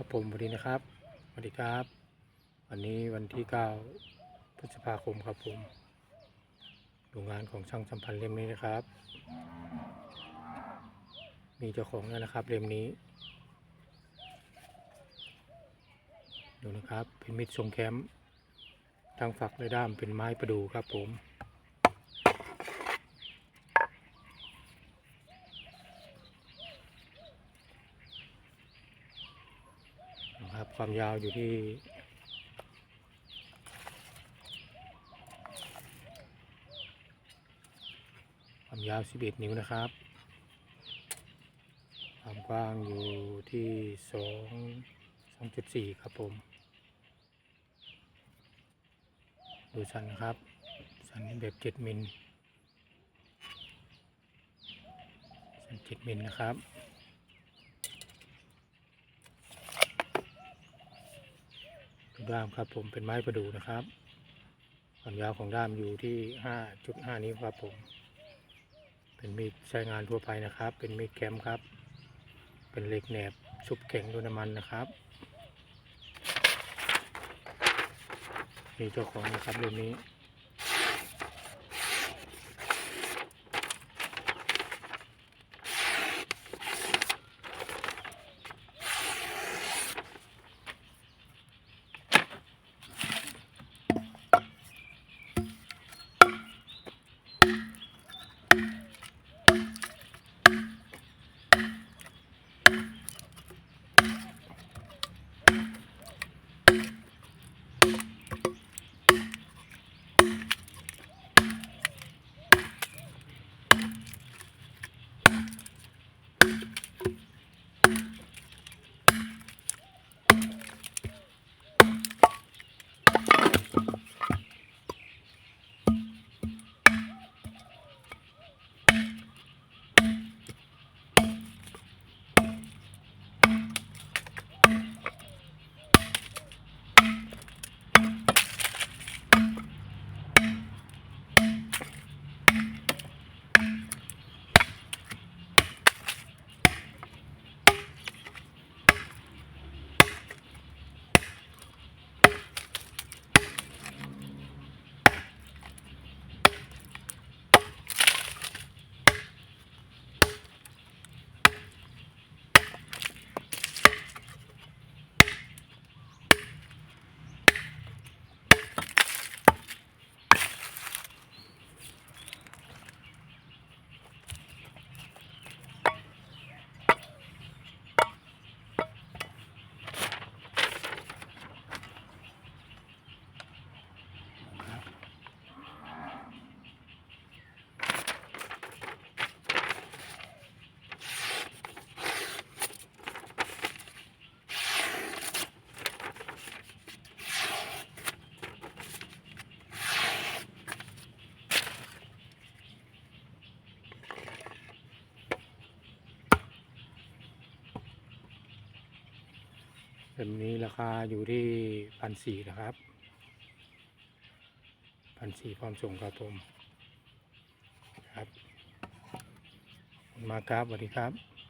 ครับผมสวัสดีนะครับสวัสดีครับ วันนี้วันที่ 9 พฤษภาคมครับผมโรงงานของช่างสัมพันธ์เล่มนี้นะครับ มีเจ้าของแล้วนะครับเล่มนี้ ดูนะครับเป็นมิดทรงแคมป์ทั้งฝักและด้ามเป็นไม้ประดูครับผม นะ ครับความยาวอยู่ที่ความยาว 11 นิ้วนะครับ ความกว้างอยู่ที่ 2 2.4 ครับผม ดูสันครับ สันแบบ 7 มิล สัน 7 มิลนะครับ ด้ามครับ ผมเป็นไม้ประดู่นะครับ ความยาวของด้ามอยู่ที่ห้าจุดห้านิ้วครับผม เป็นมีดใช้งานทั่วไปนะครับ เป็นมีดแคมครับ เป็นเหล็กแหนบชุบแข็งด้วยน้ำมันนะครับมีเจ้าของนะครับเรื่องนี้ แบบนี้ราคาอยู่ที่พันสี่นะครับพันสี่พร้อมส่งครับผมครับมาครับสวัสดีครับ